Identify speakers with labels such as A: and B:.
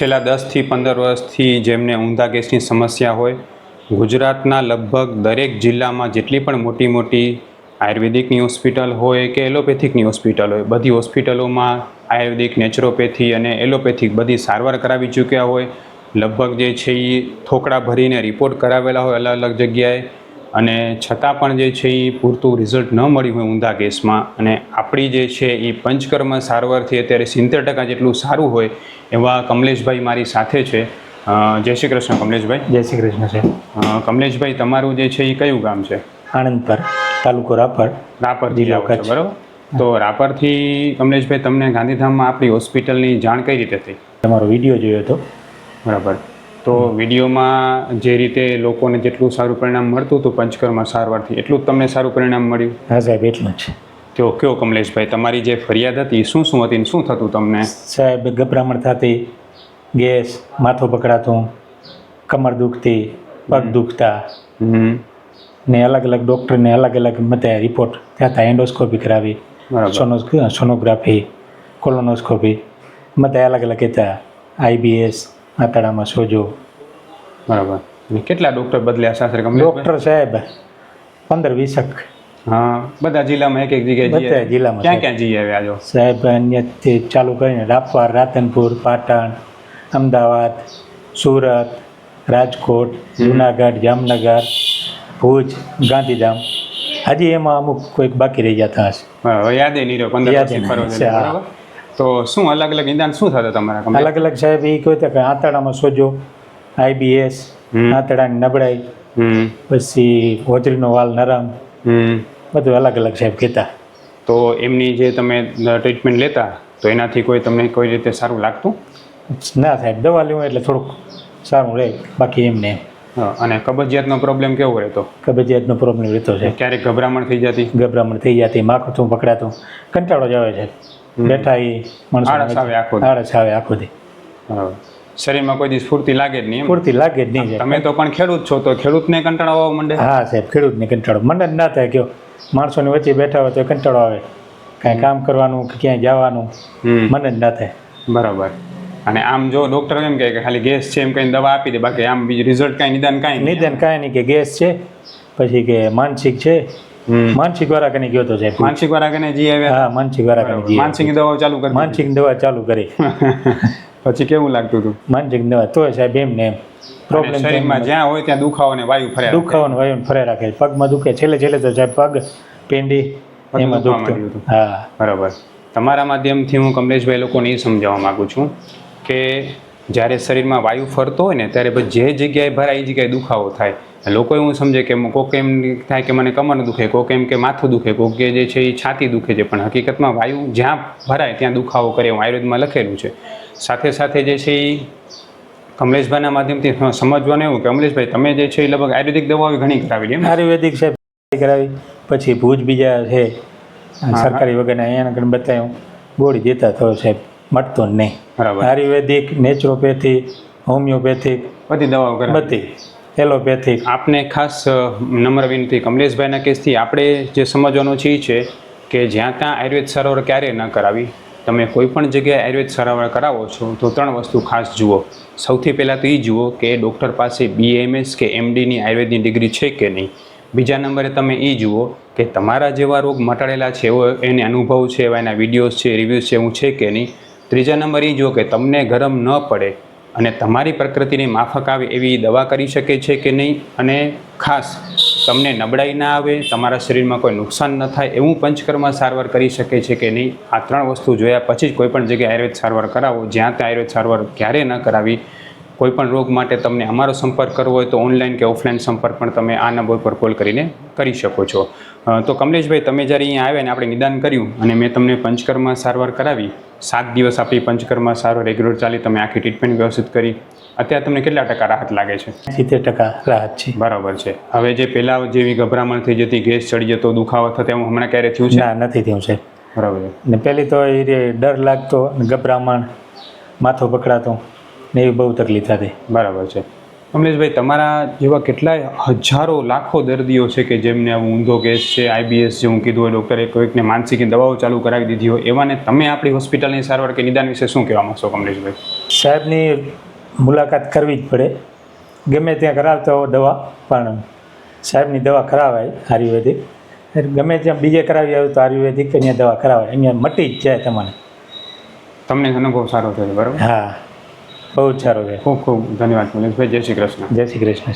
A: છેલ્લા દસથી પંદર વર્ષથી જેમને ઊંધા ગેસની સમસ્યા હોય, ગુજરાતના લગભગ દરેક જિલ્લામાં જેટલી પણ મોટી મોટી આયુર્વેદિકની હોસ્પિટલ હોય કે એલોપેથિકની હોસ્પિટલ હોય, બધી હોસ્પિટલોમાં આયુર્વેદિક, નેચરોપેથી અને એલોપેથિક બધી સારવાર કરાવી ચૂક્યા હોય. લગભગ જે છે એ થોકડા ભરીને રિપોર્ટ કરાવેલા હોય અલગ અલગ જગ્યાએ. અને છતાં પણ જે છે એ પૂરતું રિઝલ્ટ ન મળ્યું હોય ઊંધા કેસમાં અને આપણી જે છે એ પંચકર્મ સારવારથી અત્યારે સિત્તેર ટકા જેટલું સારું હોય એવા કમલેશભાઈ મારી સાથે છે. જય શ્રી કૃષ્ણ કમલેશભાઈ.
B: જય શ્રી કૃષ્ણ છે
A: કમલેશભાઈ તમારું જે છે એ કયું ગામ છે?
B: આણંદ પર તાલુકો રાપર.
A: રાપર
B: જિલ્લો કચ્છ.
A: બરાબર? તો રાપરથી કમલેશભાઈ તમને ગાંધીધામમાં આપણી હોસ્પિટલની જાણ કઈ રીતે થઈ?
B: તમારો વીડિયો જોયો હતો.
A: બરાબર. તો વિડીયોમાં જે રીતે લોકોને જેટલું સારું પરિણામ મળતું હતું પંચકર્મ સારવારથી એટલું જ તમને સારું પરિણામ મળ્યું?
B: હા સાહેબ એટલું જ
A: તો કયો કમલેશભાઈ તમારી જે ફરિયાદ હતી શું શું હતી શું થતું તમને?
B: સાહેબ ગભરામણ થતી ગેસ માથું પકડાતું કમર દુખતી પગ દુખતા. ને અલગ અલગ ડૉક્ટરને અલગ અલગ મતે રિપોર્ટ ત્યાં એન્ડોસ્કોપી કરાવી સોનો સોનોગ્રાફી કોલોનોસ્કોપી મતે અલગ અલગ કહેતા આઈબીએસ આંતરડામાં સોજો
A: બરાબર. અને કેટલા ડૉક્ટર બદલ્યા સાસરે કમલેશભાઈ
B: ડૉક્ટર સાહેબ પંદર વીસક.
A: હા બધા જિલ્લામાં એક એક જગ્યાએ જઈ
B: બધા
A: આવ્યા.
B: જિલ્લામાં
A: ક્યાં
B: સાહેબ.
A: ક્યાં જઈ આવ્યા છો
B: સાહેબ અહીંયાથી ચાલુ કરીને રાપર રાધનપુર પાટણ અમદાવાદ સુરત રાજકોટ જુનાગઢ જામનગર ભુજ ગાંધીધામ. હજી એમાં અમુક કોઈક બાકી રહી જતા હશે
A: બરાબર. યાદે નહીં રહ્યો પંદર
B: યાદે
A: તો શું અલગ અલગ ઈંધણ શું થતા તમારા
B: અલગ અલગ સાહેબ એ કહે કે આંતરડામાં સોજો આઈબીએસ. આંતરડાની નબળાઈ પછી હોજરીનો વાલ નરમ બધું અલગ અલગ સાહેબ કહેતા.
A: તો એમની જે તમે ટ્રીટમેન્ટ લેતા તો એનાથી કોઈ તમને કોઈ રીતે સારું લાગતું?
B: ના સાહેબ દવા લેવું એટલે થોડુંક સારું રહે બાકી એમને
A: અને કબજિયાતનો પ્રોબ્લેમ કેવો રહેતો?
B: કબજિયાતનો પ્રોબ્લેમ રહેતો છે
A: ક્યારેક ગભરામણ થઈ જતી?
B: ગભરામણ થઈ જતી માખું પકડાતું કંટાળો જ આવે છે બેઠા એ માણસો
A: આળસ આવે આખો દી.
B: આળસ આવે આખો દી.
A: બરાબર શરીરમાં કોઈ દી સ્ફૂર્તિ લાગે જ નહીં એમ?
B: પૂરતી લાગે જ નહીં સાહેબ.
A: તમે તો પણ ખેડૂત છો તો ખેડૂતને કંટાળો આવવા માંડે?
B: હા સાહેબ ખેડૂતને કંટાળો. મને જ ના થાય કયો માણસોની વચ્ચે બેઠા હોય તો કંટાળો આવે. કાંઈ કામ કરવાનું કે ક્યાંય જવાનું
A: હમ.
B: મને જ ના થાય.
A: બરાબર. અને આમ જો ડોક્ટર એમ કહે કે ખાલી ગેસ છે એમ કહીને દવા આપી દે બાકી આમ બીજું રિઝલ્ટ કાંઈ નિદાન કાંઈ નહીં
B: નિદાન કાંઈ નહીં કે ગેસ છે પછી કે માનસિક છે. માનસિક વાળા કને ગયો તો સાહેબ?
A: માનસિક વાળા કને જી આવ્યા.
B: હા માનસિક વાળા કને.
A: માનસિક દવા ચાલુ કરી
B: માનસિક દવા ચાલુ કરી.
A: પછી કેવું લાગતું હતું?
B: માનસિક દવા તો સાહેબ એમ ને એમ. પ્રોબ્લેમ
A: શરીરમાં જ્યાં હોય ત્યાં દુખાવો ને વાયુ ફરે
B: દુખાવો ને વાયુ ફરે રાખે. પગમાં દુખે. છેલ્લે છેલ્લે તો સાહેબ પગ પેંડી એમાં દુખતું. હા.
A: બરાબર. તમારા માધ્યમથી હું કમલેશભાઈ લોકોને એ સમજાવવા માગું છું કે જ્યારે શરીરમાં વાયુ ફરતો હોય ને ત્યારે પછી જે જગ્યાએ ભરાય એ જગ્યાએ દુખાવો થાય. લોકો એવું સમજે કે કોક એમ થાય કે મને કમર દુખે કોક એમ કે માથું દુખે કોક કે જે છે એ છાતી દુખે છે. પણ હકીકતમાં વાયુ જ્યાં ભરાય ત્યાં દુખાવો કરે એવું આયુર્વેદમાં લખેલું છે. સાથે સાથે જે છે એ કમલેશભાઈના માધ્યમથી સમજવાનું એવું કે કમલેશભાઈ તમે જે છે એ લગભગ આયુર્વેદિક દવાઓ ઘણી કરાવી એમ?
B: આયુર્વેદિક છે કરાવી. પછી ભુજ બીજા છે સરકારી વગરના અહીંયા બતાવ્યું ગોળી દેતા થયો સાહેબ મટતો જ નહીં.
A: બરાબર.
B: આયુર્વેદિક નેચરોપેથી હોમિયોપેથિક
A: બધી દવાઓ કરે
B: બધી. એલોપેથિક
A: આપને ખાસ નમ્ર વિનંતી કમલેશભાઈના કેસથી આપણે જે સમજવાનું છે એ છે કે જ્યાં ત્યાં આયુર્વેદ સારવાર ક્યારેય ન કરાવી. તમે કોઈ પણ જગ્યાએ આયુર્વેદ સારવાર કરાવો છો તો ત્રણ વસ્તુ ખાસ જુઓ. સૌથી પહેલાં તો એ જુઓ કે ડૉક્ટર પાસે બીએમએસ કે એમડીની આયુર્વેદની ડિગ્રી છે કે નહીં. બીજા નંબરે તમે એ જુઓ કે તમારા જેવા રોગ મટાડેલા છે એવો એને અનુભવ છે એવા એના વિડીયોઝ છે રિવ્યૂઝ છે એવું છે કે નહીં. ત્રીજા નંબર એ જો કે તમને ગરમ ન પડે અને તમારી પ્રકૃતિની માફક આવે એવી દવા કરી શકે છે કે નહીં અને ખાસ તમને નબળાઈ ના આવે, તમારા શરીરમાં કોઈ નુકસાન ન થાય એવું પંચકર્મ સારવાર કરી શકે છે કે નહીં, આ ત્રણ વસ્તુ જોયા પછી જ કોઈ પણ જગ્યાએ આયુર્વેદ સારવાર કરાવો. જ્યાં ત્યાં આયુર્વેદ સારવાર ક્યારે ન કરાવી કોઈ પણ રોગ માટે તમને અમારો સંપર્ક કરવો હોય તો ઓનલાઈન કે ઓફલાઈન સંપર્ક પણ તમે આ નંબર પર કોલ કરીને કરી શકો છો. તો કમલેશભાઈ તમે જ્યારે અહીંયા આવ્યા ને આપણે નિદાન કર્યું અને મેં તમને પંચકર્મ સારવાર કરાવી સાત દિવસ આપી પંચકર્મા સારવાર રેગ્યુલર ચાલી તમે આખી ટ્રીટમેન્ટ વ્યવસ્થિત કરી. અત્યારે તમને કેટલા ટકા રાહત લાગે છે?
B: સિત્તેર ટકા રાહત છે.
A: બરાબર છે. હવે જે પહેલાં જેવી ગભરામણ થઈ જતી ગેસ ચડી જતો દુખાવો થતો એવું હમણાં ક્યારે થયું છે?
B: નથી થયું છે.
A: બરાબર
B: ને પહેલી તો એ ડર લાગતો ગભરામણ માથું પકડાતું. ને એવી બહુ તકલીફ થતી.
A: બરાબર છે. કમલેશભાઈ તમારા જેવા કેટલાય હજારો લાખો દર્દીઓ છે કે જેમને આવું ઊંધો કેસ છે આઈબીએસ જે હું કીધું હોય ડૉક્ટરે કોઈકને માનસિક દવાઓ ચાલુ કરાવી દીધી હોય એવાને તમે આપણી હોસ્પિટલની સારવાર કે નિદાન વિશે શું કહેવા માગશો કમલેશભાઈ?
B: સાહેબની મુલાકાત કરવી જ પડે. ગમે ત્યાં કરાવતા હો દવા પણ સાહેબની દવા કરાવાય આયુર્વેદિક. ગમે ત્યાં બીજે કરાવી આવ્યું તો આયુર્વેદિક અહીંયા દવા કરાવાય. અહીંયા મટી જ જાય તમારે
A: તમને અનુભવ સારો થયો બરાબર?
B: હા. બહુ જ સારો છે.
A: ખૂબ ખૂબ ધન્યવાદ મનીષભાઈ જય શ્રી કૃષ્ણ.
B: જય શ્રી કૃષ્ણ.